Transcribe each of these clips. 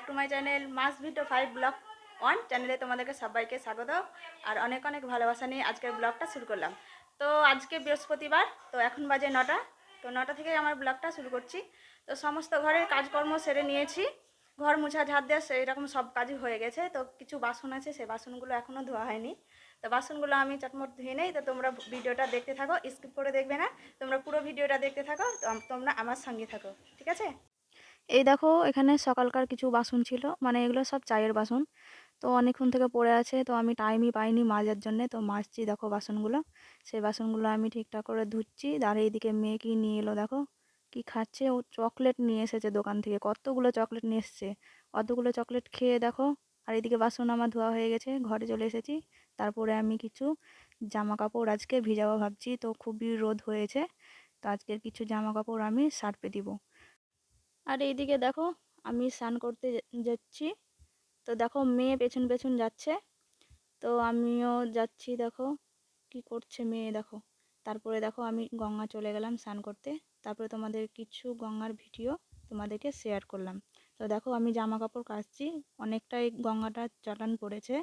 Back to my channel মাস video five vlog one চ্যানেলে তোমাদেরকে সবাইকে স্বাগত। আর অনেক অনেক ভালোবাসা নিয়ে আজকের ব্লগটা শুরু করলাম। তো আজকে বৃহস্পতিবার, তো এখন বাজে নটা। তো নটা থেকে আমার ব্লগটা শুরু করছি। তো সমস্ত ঘরের কাজকর্ম সেরে নিয়েছি। ঘর মুছা ঝাড় দেওয়া সেই রকম সব কাজই হয়ে গেছে। তো কিছু বাসন আছে সেই বাসনগুলো এখনও ধোয়া হয়নি। তো বাসনগুলো আমি চটমট ধুয়ে নেই। তো তোমরা ভিডিওটা দেখতে থাকো, স্কিপ করে দেখবে না। তোমরা পুরো ভিডিওটা দেখতে থাকো। তোমরা আমার সঙ্গে থাকো, ঠিক আছে? এই দেখো এখানে সকালকার কিছু বাসন ছিল মানে এগুলো সব চায়ের বাসন। তো অনেকক্ষণ থেকে পড়ে আছে, তো আমি টাইমই পাইনি মাজার জন্যে। তো মাজছি দেখো বাসনগুলো, সেই বাসনগুলো আমি ঠিকঠাক করে ধুচ্ছি। আর এইদিকে মেয়ে কি নিয়ে এলো দেখো, কি খাচ্ছে? ও চকলেট নিয়ে এসেছে দোকান থেকে, কতগুলো চকলেট নিয়ে এসেছে। অতগুলো চকলেট খেয়ে দেখো, আর এদিকে বাসন আমার ধোয়া হয়ে গেছে, ঘরে চলে এসেছি। তারপরে আমি কিছু জামা কাপড় আজকে ভিজাবো ভাবছি, তো খুবই রোদ হয়েছে। তো আজকের কিছু জামা কাপড় আমি সার্পে দিব। আর এইদিকে দেখো, আমি স্নান করতে যাচ্ছি। তো দেখো, মেয়ে পেছন পেছন যাচ্ছে। তো আমিও যাচ্ছি, দেখো, কি করছে মেয়ে, দেখো। তারপরে দেখো, আমি গঙ্গা চলে গেলাম স্নান করতে। তারপরে তোমাদের কিছু গঙ্গার ভিডিও তোমাদেরকে শেয়ার করলাম। তো দেখো, আমি জামা কাপড় কাচছি। অনেকটাই গঙ্গাটা চটান পড়েছে।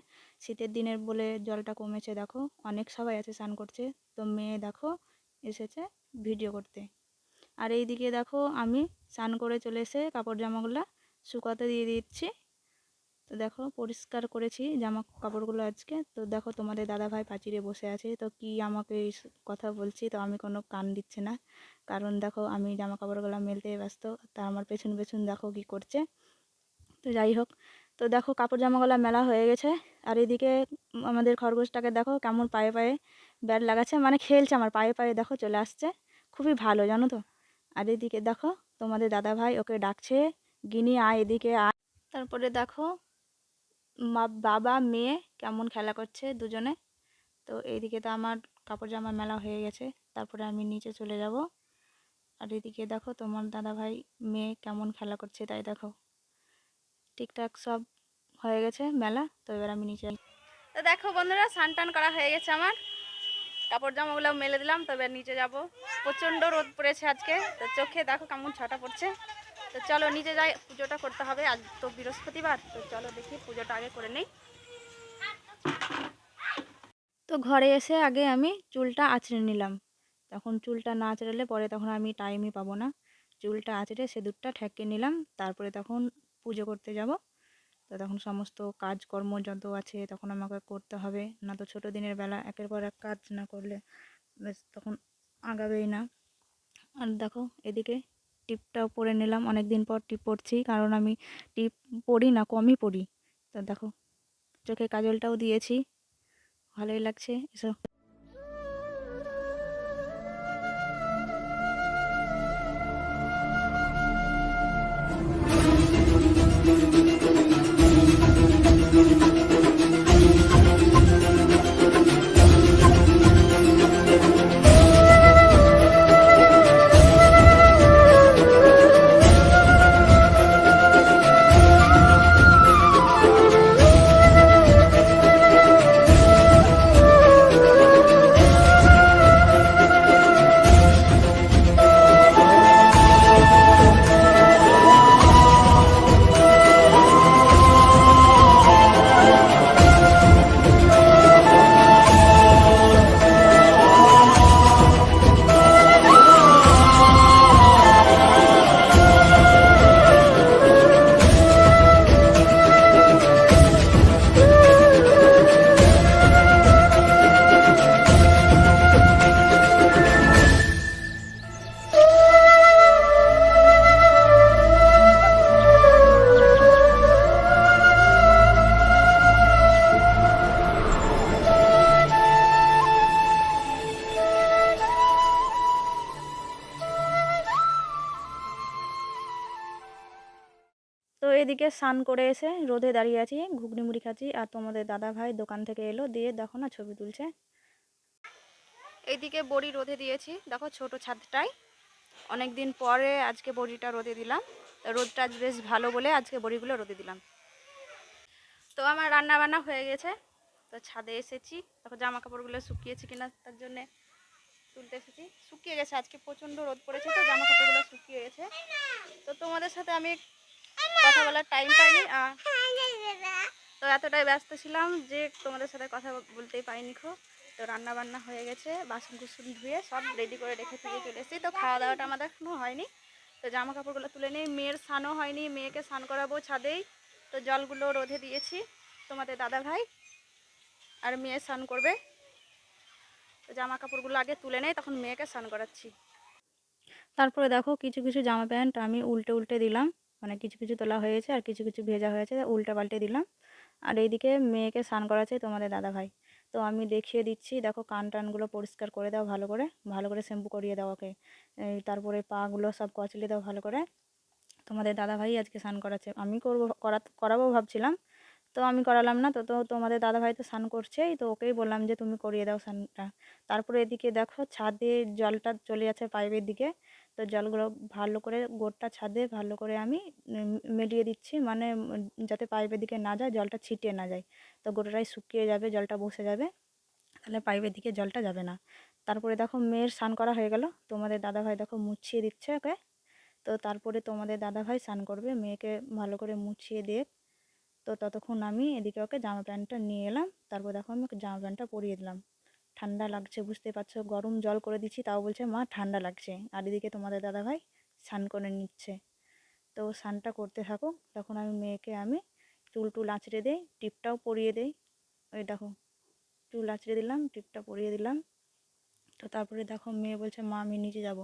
শীতের দিনের বলে জলটা কমেছে, দেখো। অনেক সবাই আছে স্নান করছে। তো মেয়ে, দেখো, এসেছে ভিডিও করতে। আর এই দিকে দেখো আমি স্নান করে চলে এসে কাপড় জামাগুলো শুকাতে দিয়ে দিচ্ছি। তো দেখো পরিষ্কার করেছি জামা কাপড়গুলো আজকে। তো দেখো তোমাদের দাদা ভাই পাচিরে বসে আছে। তো কি আমাকে কথা বলছি তো আমি কোনো কান দিচ্ছে না। কারণ দেখো আমি জামা কাপড়গুলো মেলতে ব্যস্ত। তা আমার পেছন পেছন দেখো কি করছে। তো যাই হোক, তো দেখো কাপড় জামাগুলো মেলা হয়ে গেছে। আর এদিকে আমাদের খরগোশটাকে দেখো কেমন পায়ে পায়ে ব্যাট লাগাচ্ছে। মানে খেলছে আমার, পায়ে পায়ে দেখো চলে আসছে। খুবই ভালো, জানো তো? আর এদিকে দেখো, তোমাদের দাদা ভাই ওকে ডাকছে, গিনি আয় এদিকে আয়। তারপরে দেখো, মা, বাবা, মেয়ে কেমন খেলা করছে দুজনে। তো এইদিকে তো আমার কাপড় জামা মেলা হয়ে গেছে, তারপরে আমি নিচে চলে যাব। আর এদিকে দেখো, তোমার দাদা ভাই মেয়ে কেমন খেলা করছে তাই দেখো। ঠিকঠাক সব হয়ে গেছে মেলা, তো এবার আমি নিচে তো দেখো বন্ধুরা, স্নান টান করা হয়ে গেছে আমার। কাপড় জামাগুলো মেলে দিলাম, তবে নিচে যাব। প্রচণ্ড রোদ পড়েছে আজকে, তো চোখে দেখো কেমন ছটা পড়ছে। তো চলো নিচে যাই, পুজোটা করতে হবে, আজ তো বৃহস্পতিবার, তো চলো দেখি পুজোটা আগে করে নেই। তো ঘরে এসে আগে আমি চুলটা আঁচড়ে নিলাম। তখন চুলটা না আঁচড়ালে পরে তখন আমি টাইমই পাবো না। চুলটা আঁচড়ে সেদুরটা ঠেকে নিলাম, তারপরে তখন পুজো করতে যাব। তো তখন সমস্ত কাজকর্ম যত আছে তখন আমাকে করতে হবে। না তো ছোটো দিনের বেলা একের পর এক কাজ না করলে তখন আগাবেই না। আর দেখো এদিকে টিপটাও পরে নিলাম অনেক দিন পর টিপ পরছি কারণ আমি টিপ পরি না, কমই পরি। তো দেখো, চোখে কাজলটাও দিয়েছি, ভালোই লাগছে এসব এদিকে স্নান করে এসে রোদে দাঁড়িয়ে আছি, ঘুগনি মুড়ি খাচ্ছি আর তোমাদের দাদা ভাই দোকান থেকে এলো, দিয়ে দেখো না ছবি তুলছে। এইদিকে বড়ি রোদে দিয়েছি, দেখো ছোট ছাদটাই। অনেক দিন পরে আজকে বড়িটা রোদে দিলাম। রোদটা বেশ ভালো বলে আজকে বড়িগুলো রোদে দিলাম। তো আমার রান্না বান্না হয়ে গেছে। তো ছাদে এসেছি। দেখো জামা কাপড়গুলো শুকিয়েছে কিনা তার জন্যে তুলতে এসেছি। শুকিয়ে গেছে, আজকে প্রচণ্ড রোদ পড়েছে তো জামা কাপড়গুলো শুকিয়ে গেছে। তো তোমাদের সাথে আমি কথা বলার টাইম পাইনি তো এতটাই ব্যস্ত ছিলাম যে তোমাদের সাথে কথা বলতেই পাইনি খো তো রান্না বান্না হয়ে গেছে, বাসন কুসন ধুয়ে সব রেডি করে রেখে থেকে চলে এসেছি। তো খাওয়া দাওয়াটা আমাদের এখনও হয়নি। তো জামা কাপড়গুলো তুলে নিই। মেয়ের স্নানও হয়নি, মেয়েকে স্নান করাবো ছাদেই। তো জলগুলো রোধে দিয়েছি তোমাদের দাদা ভাই আর মেয়ে স্নান করবে। তো জামা কাপড়গুলো আগে তুলে নেই, তখন মেয়েকে স্নান করাচ্ছি। তারপরে দেখো কিছু কিছু জামা প্যান্ট আমি উল্টে উল্টে দিলাম। মানে কিছু কিছু তোলা হয়েছে আর কিছু কিছু ভেজা হয়েছে উল্টা পাল্টে দিলাম। আর এইদিকে মেয়েকে স্নান করাচ্ছে তোমাদের দাদা ভাই তো আমি দেখিয়ে দিচ্ছি, দেখো কান টানগুলো পরিষ্কার করে দাও ভালো করে ভালো করে শ্যাম্পু করিয়ে দাও ওকে। তারপরে পাগুলো সব কচলে দাও ভালো করে। তোমাদের দাদা ভাই আজকে স্নান করাচ্ছে। আমি করব করা করাবো ভাবছিলাম তো আমি করালাম না। তো তো তোমাদের দাদা ভাই তো স্নান করছেই। তো ওকেই বললাম যে, তুমি করিয়ে দাও স্নানটা। তারপরে এদিকে দেখো ছাদে জলটা চলে যাচ্ছে পাইপের দিকে। তো জলগুলো ভালো করে গোড়টা ছাদে ভালো করে আমি মেলিয়ে দিচ্ছি। মানে যাতে পাইপের দিকে না যায়, জলটা ছিটিয়ে না যায়। তো গোটাটাই শুকিয়ে যাবে, জলটা বসে যাবে। তাহলে পাইপের দিকে জলটা যাবে না। তারপরে দেখো মেয়ের স্নান করা হয়ে গেল। তোমাদের দাদা ভাই দেখো মুছিয়ে দিচ্ছে ওকে। তো তারপরে তোমাদের দাদা ভাই স্নান করবে। মেয়েকে ভালো করে মুছিয়ে দিয়ে তো ততক্ষণ আমি এদিকে ওকে জামা প্যান্টটা নিয়ে এলাম। তারপর দেখো আমি ওকে জামা প্যান্টটা পরিয়ে দিলাম। ঠান্ডা লাগছে বুঝতে পারছ? গরম জল করে দিচ্ছি, তাও বলছে, মা, ঠান্ডা লাগছে। আর এদিকে তোমাদের দাদা ভাই স্নান করে নিচ্ছে। তো স্নানটা করতে থাকুক। তখন আমি মেয়েকে আমি চুল টুল আঁচড়ে দিই, টিপটাও পরিয়ে দিই। ওই দেখো, চুল আঁচড়ে দিলাম, টিপটা পরিয়ে দিলাম। তো তারপরে দেখো মেয়ে বলছে, মা, আমি নিচে যাব।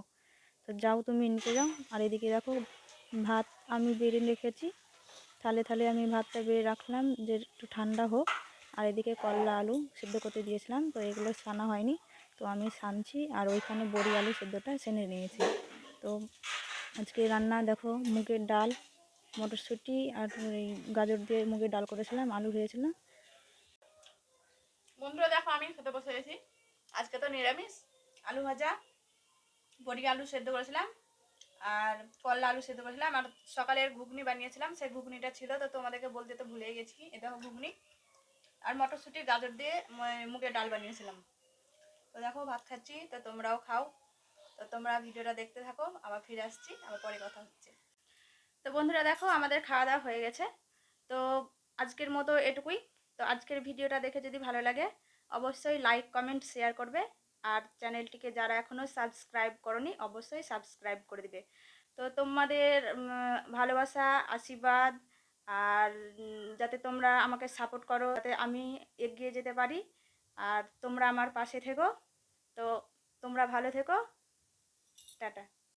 তো যাও তুমি নিচে যাও। আর এদিকে দেখো ভাত আমি বেড়ে রেখেছি। থালে থালে আমি ভাতটা বেড়ে রাখলাম, যে একটু ঠান্ডা হোক। আর এদিকে করলা আলু সেদ্ধ করতে দিয়েছিলাম, তো এগুলো সানা হয়নি। তো আমি সানছি আর ওইখানে বড়ি আলু সেদ্ধটা সেনে নিয়েছি। তো আজকে রান্না দেখো, মুগের ডাল, মটরশুঁটি আর গাজর দিয়ে মুগের ডাল করেছিলাম, আলু ভেজেছিলাম বন্ধুরা দেখো, আমি খেতে বসে গেছি। আজকে তো নিরামিষ, আলু ভাজা, বড়ি আলু সেদ্ধ করেছিলাম। আর করলা আলু সেদ্ধ করেছিলাম। আর সকালের ঘুগনি বানিয়েছিলাম। সেই ঘুগনিটা ছিল, তো তোমাদেরকে বলতে তো ভুলে গেছি। এটা ঘুগনি। আর মটরশুঁটি, গাজর দিয়ে মুগের ডাল বানিয়েছিলাম। তো দেখো, ভাত খাচ্ছি, তো তোমরাও খাও। তো তোমরা ভিডিওটা দেখতে থাকো। আবার ফিরে আসছি, আবার পরে কথা হচ্ছে। তো বন্ধুরা দেখো, আমাদের খাওয়া দাওয়া হয়ে গেছে। তো আজকের মতো এটুকুই। তো আজকের ভিডিওটা দেখে যদি ভালো লাগে, অবশ্যই লাইক কমেন্ট শেয়ার করবে। আর চ্যানেলটিকে যারা এখনও সাবস্ক্রাইব করনি, অবশ্যই সাবস্ক্রাইব করে দিবে। তো তোমাদের ভালোবাসা, আশীর্বাদ আর যাতে তোমরা আমাকে সাপোর্ট করো, যাতে আমি এগিয়ে যেতে পারি আর তোমরা আমার পাশে থেকো। তো তোমরা ভালো থেকো। টাটা।